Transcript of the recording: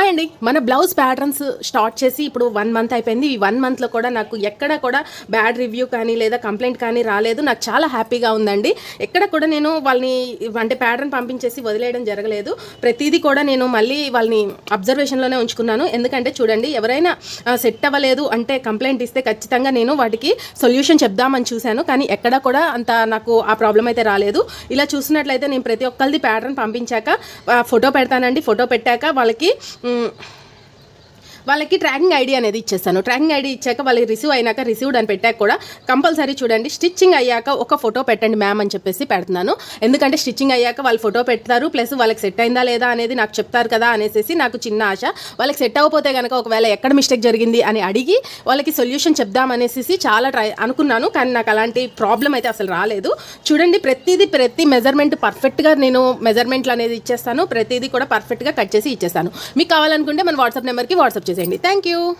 Hi అండి. మన blouse patterns start చేసి ఇప్పుడు వన్ మంత్ అయిపోయింది. ఈ వన్ మంత్లో కూడా నాకు ఎక్కడ కూడా బ్యాడ్ రివ్యూ కానీ లేదా కంప్లైంట్ కానీ రాలేదు. నాకు చాలా హ్యాపీగా ఉందండి. ఎక్కడ కూడా నేను వాళ్ళని అంటే ప్యాటర్న్ పంపించేసి వదిలేయడం జరగలేదు. ప్రతిదీ కూడా నేను మళ్ళీ వాళ్ళని అబ్జర్వేషన్లోనే ఉంచుకున్నాను. ఎందుకంటే చూడండి ఎవరైనా సెట్ అవ్వలేదు అంటే కంప్లైంట్ ఇస్తే ఖచ్చితంగా నేను వాటికి సొల్యూషన్ చెప్దామని చూశాను. కానీ ఎక్కడ కూడా అంత నాకు ఆ ప్రాబ్లం అయితే రాలేదు. ఇలా చూసినట్లయితే నేను ప్రతి ఒక్కరిది ప్యాటర్న్ పంపించాక ఫోటో పెడతానండి. ఫోటో పెట్టాక వాళ్ళకి 嗯 వాళ్ళకి ట్రాకింగ్ ఐడి అనేది ఇచ్చేస్తాను. ట్రాకింగ్ ఐడి ఇచ్చాక వాళ్ళకి రిసీవ్ అయినాక రిసీవ్డ్ అని పెట్టాక కూడా కంపల్సరీ చూడండి స్టిచ్చింగ్ అయ్యాక ఒక ఫోటో పెట్టండి మ్యామ్ అని చెప్పేసి పెడుతున్నాను. ఎందుకంటే స్టిచ్చింగ్ అయ్యాక వాళ్ళు ఫోటో పెడతారు ప్లస్ వాళ్ళకి సెట్ అయిందా లేదా అనేది నాకు చెప్తారు కదా అనేసి నాకు చిన్న ఆశ. వాళ్ళకి సెట్ అవ్వకపోతే కనుక ఒకవేళ ఎక్కడ మిస్టేక్ జరిగింది అని అడిగి వాళ్ళకి సొల్యూషన్ చెప్దామనేసి చాలా ట్రై అనుకున్నాను. కానీ నాకు అలాంటి ప్రాబ్లం అయితే అసలు రాలేదు. చూడండి ప్రతిదీ ప్రతి మెజర్మెంట్ పర్ఫెక్ట్గా నేను మెజర్మెంట్లు అనేది ఇచ్చేస్తాను. ప్రతిదీ కూడా పర్ఫెక్ట్గా కట్ చేసి ఇచ్చేస్తాను. మీకు కావాలనుకుంటే మన వాట్సాప్ నెంబర్కి వాట్సాప్ purchase. Thank you.